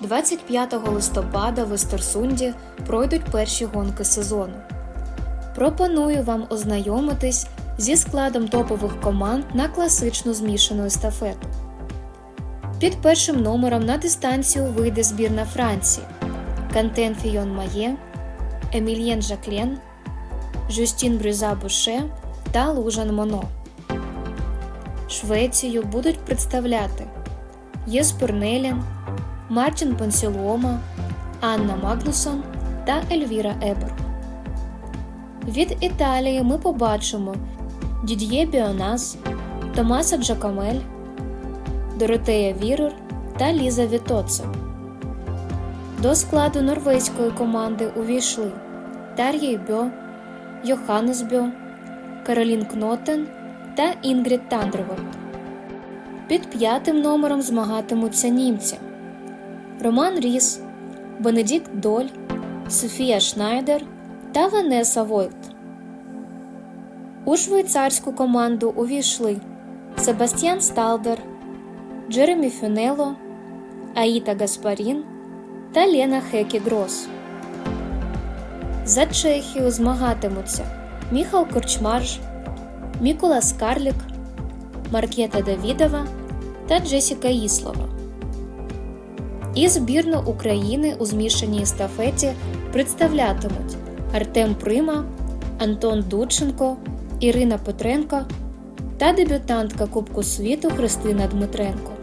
25 листопада в Естерсунді пройдуть перші гонки сезону. Пропоную вам ознайомитись зі складом топових команд на класичну змішану естафету. Під першим номером на дистанцію вийде збірна Франції Кантен Фійон Має, Емільєн Жаклен, Жюстін Брюза Буше та Лужан Моно. Швецію будуть представляти Єспер Нелін, Мартін Понсілома, Анна Магнусон та Ельвіра Ебер. Від Італії ми побачимо Дід'є Біонас, Томаса Джакамель, Доротея Вірер та Ліза Вітоце. До складу норвезької команди увійшли Тар'єй Бьо, Йоханнес Бьо, Каролін Кнотен та Інгрід Тандервольд. Під п'ятим номером змагатимуться німці Роман Ріс, Бенедікт Доль, Софія Шнайдер та Ванеса Войт. У швейцарську команду увійшли Себастьян Сталдер, Джеремі Фюнело, Аїта Гаспарін та Лена Хекі Грос. За Чехію змагатимуться Міхал Корчмарш, Мікола Скарлік, Маркета Давідова та Джесіка Іслова. І збірну України у змішаній естафеті представлятимуть Артем Прима, Антон Дудченко, Ірина Петренко та дебютантка Кубку світу Христина Дмитренко.